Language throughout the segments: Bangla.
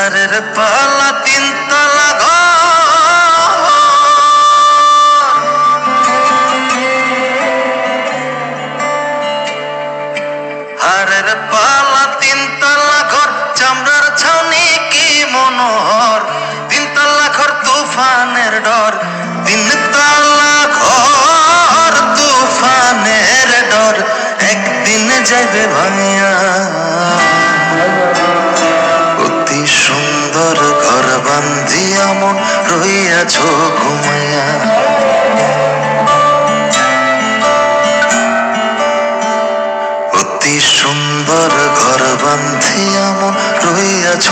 হারের পালা তিনতলা ঘর। হারের পালা তিনতলা ঘর, চামড়ার ছাউনি কি মনোহর? তিনতলা ঘর, তুফানের ডর। তিনতলা ঘর, তুফানের ডর। একদিন যাইবে ভাঙিয়া মন রইয়াছ ঘুমাইয়া। অতি সুন্দর ঘর বান্ধিয়া মন রইয়াছ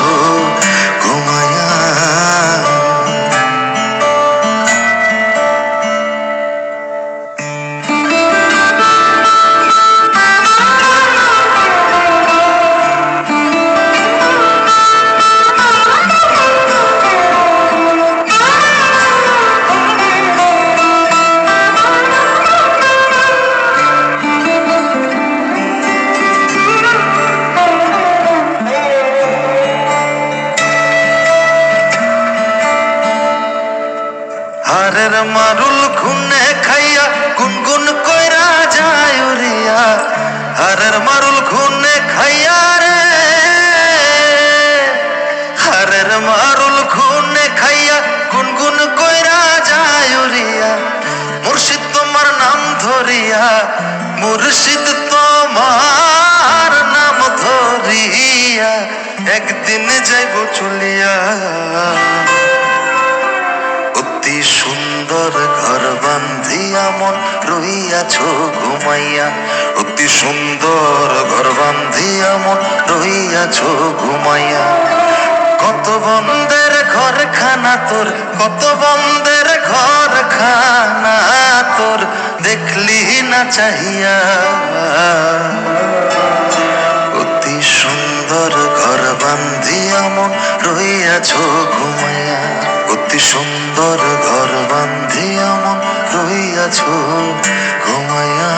হারের মারুল খুনে খাইয়া গুনগুন কইরা যায় উড়িয়া। হারের মারুল খুনে খাইয়া রে। হারের মারুল খুনে খাইয়া গুনগুন কইরা যায় উড়িয়া। মুর্শিদ তোমার নাম ধরিয়া, মুর্শিদ তোমার নাম ধরিয়া, একদিন যাইব চলিয়া। সুন্দর ঘর বান্ধিয়া মন রহিয়াছ ঘুমাইয়া। অতি সুন্দর ঘর বান্ধিয়া মন রহিয়াছ ঘুমাইয়া। কত বন্দের ঘর খানা তোর, কত বন্দের ঘর খানা তোর, দেখলি না চাহিয়া। অতি সুন্দর ঘর বান্ধিয়া মন রহিয়াছ ঘুমাইয়া। অতি সুন্দর ঘর বান্ধিয়া মন রইয়াছ ঘুমাইয়া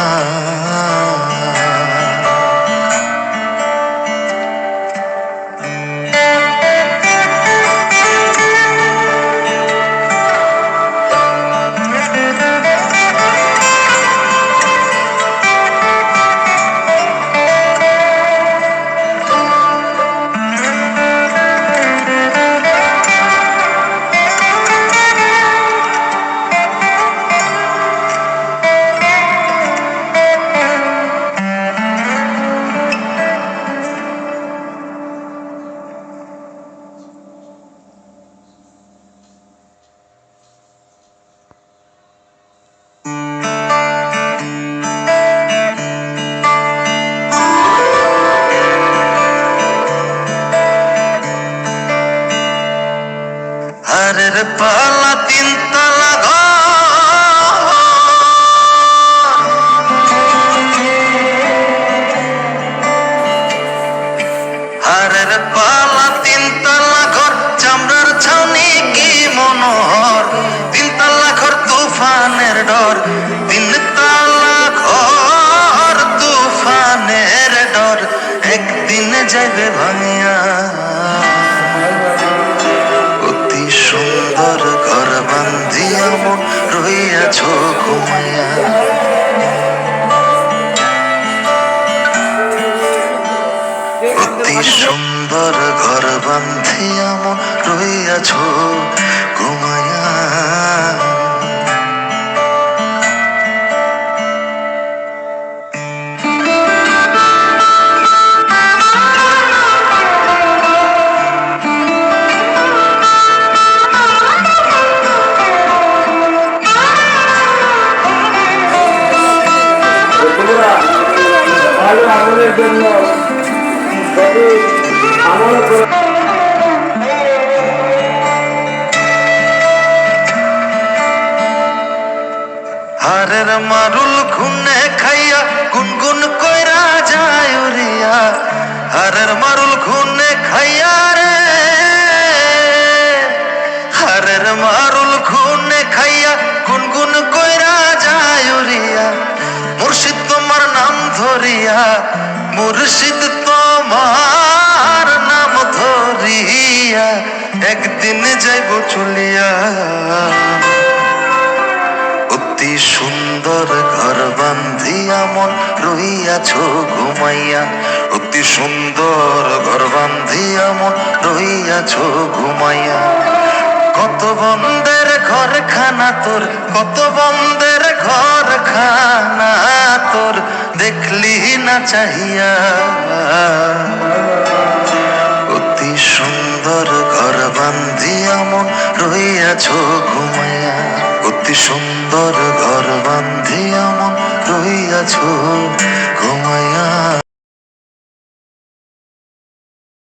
হারের পালা তিনতলা ঘর। হারের পালা তিনতলা ঘর, চামড়ার ছাউনি কি মনোহর? তিনতলা ঘর তুফানের ডর, তিনতলা ঘর তুফানের ডর। একদিন যাইবে ভাঙিয়া রইয়াছ ঘুমাইয়া। অতি সুন্দর ঘর বান্ধিয়া মন রইয়াছ ঘুমাইয়া জন্য হারের মারুল খুনে খাইয়া গুনগুন কইরা যায় উড়িয়া। হারের মারুল খুনে খাইয়া রে। হারের মারুল খুনে খাইয়া গুনগুন কইরা যায় উড়িয়া। মুর্শিদ তোমার নাম ধরিয়া মুর্শিদ তোমার নাম ধরিয়া একদিন যাইব চলিয়া। অতি সুন্দর ঘর বান্ধিয়া মন রহিয়াছ ঘুমাইয়া। অতি সুন্দর ঘর বান্ধিয়া মন রহিয়াছ ঘুমাইয়া। কত বন্দের ঘর খানা তোর, কত বন্দের ঘর খানা তোর, দেখলি না চাহিয়া। অতি সুন্দর ঘর বান্ধিয়া মন রইয়াছ ঘুমাইয়া। অতি সুন্দর ঘর বান্ধিয়া মন রইয়াছ ঘুমাইয়া।